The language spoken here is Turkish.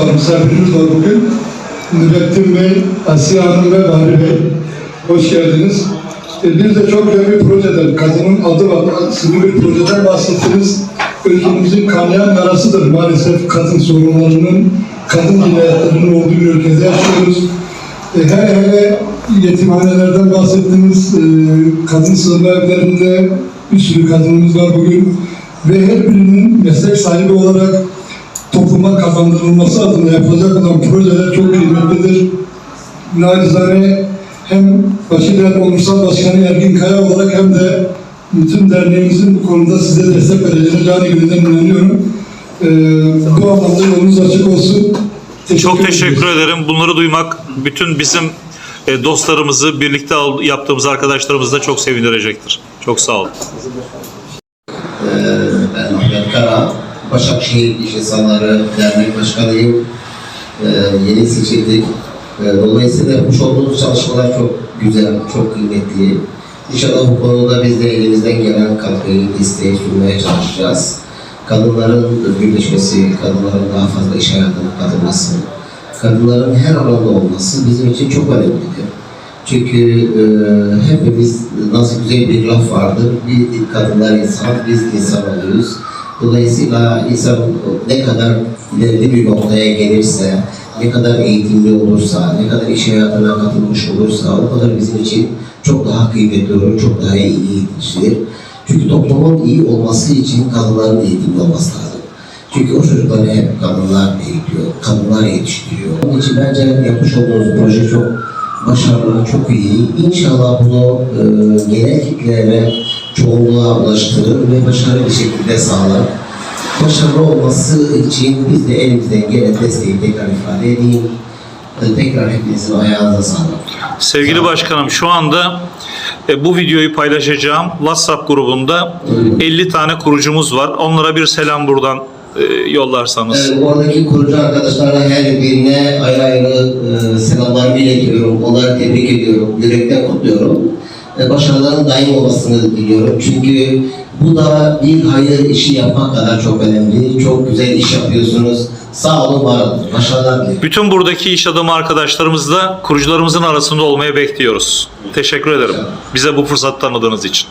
var, misafirimiz var bugün. Nurettin Bey, Asiye Hanım ve Bahri Bey. Hoş geldiniz. E, Bir de çok güzel bir projeden, kadının adı var, sizin bir projeden bahsettiniz. Ülkemizin kanayan yarasıdır maalesef kadın sorunlarının, kadın cinayetlerinin olduğu bir ülkede yaşıyoruz. E, Hele hele yetimhanelerden bahsettiniz, e, kadın sığınma evlerinde bir sürü kadınımız var bugün. Ve her birinin meslek sahibi olarak topluma kazandırılması adına yapılacak olan projeler çok kıymetlidir. Nacizane hem Başıderen Onursal Başkanı Ergin Kaya olarak hem de bütün derneğimizin bu konuda size destek vereceğine canı gönülden inanıyorum. Ee, bu anlamda yolunuz açık olsun. Çok teşekkür ederiz. ederim. Bunları duymak bütün bizim e, dostlarımızı, birlikte yaptığımız arkadaşlarımızı da çok sevindirecektir. Çok sağ olun. Ee, Ben Ahmet Kara, Başakşehir İş İnsanları Dernek Başkanıyım. Ee, Yeni seçildik. Ee, Dolayısıyla yapmış olduğumuz çalışmalar çok güzel, çok kıymetli. İnşallah bu konuda biz de elimizden gelen katkıyı, desteği sunmaya çalışacağız. Kadınların özgürleşmesi, kadınların daha fazla iş hayatına katılması, kadınların her alanda olması bizim için çok önemlidir. Çünkü e, hepimiz nasıl güzel bir laf vardır. Bir kadınlar insan, biz insan oluyoruz. Dolayısıyla insan ne kadar ileride bir noktaya gelirse, ne kadar eğitimli olursa, ne kadar iş hayatına katılmış olursa o kadar bizim için çok daha kıymetli olur, çok daha iyi yetişir. Çünkü toplumun iyi olması için kadınların eğitimli olması lazım. Çünkü o çocukları hep kadınlar eğitiyor, kadınlar yetiştiriyor. Onun için bence yapmış olduğunuz proje çok başarılı, çok iyi. İnşallah bunu e, genel kitlelere, çoğunluğa ulaştırır ve başarılı bir şekilde sağlar. Başarılı olması için biz de elimizden gelen desteği tekrar ifade edeyim. E, tekrar hepinizin ayağınıza sağlık. Sevgili başkanım şu anda e, bu videoyu paylaşacağım WhatsApp grubunda 50 tane kurucumuz var. Onlara bir selam buradan e, yollarsanız. Ee, oradaki kurucu arkadaşlara her birine ayrı ayrı e, selamlarımı iletiyorum. Onları tebrik ediyorum. Yürekten kutluyorum. Başarıların daim olmasını diliyorum. Çünkü bu da bir hayır işi yapmak kadar çok önemli. Çok güzel iş yapıyorsunuz. Sağ olun, var olun. Başarılar dilerim. Bütün buradaki iş adamı arkadaşlarımızla kurucularımızın arasında olmayı bekliyoruz. Teşekkür ederim. Bize bu fırsat tanıdığınız için.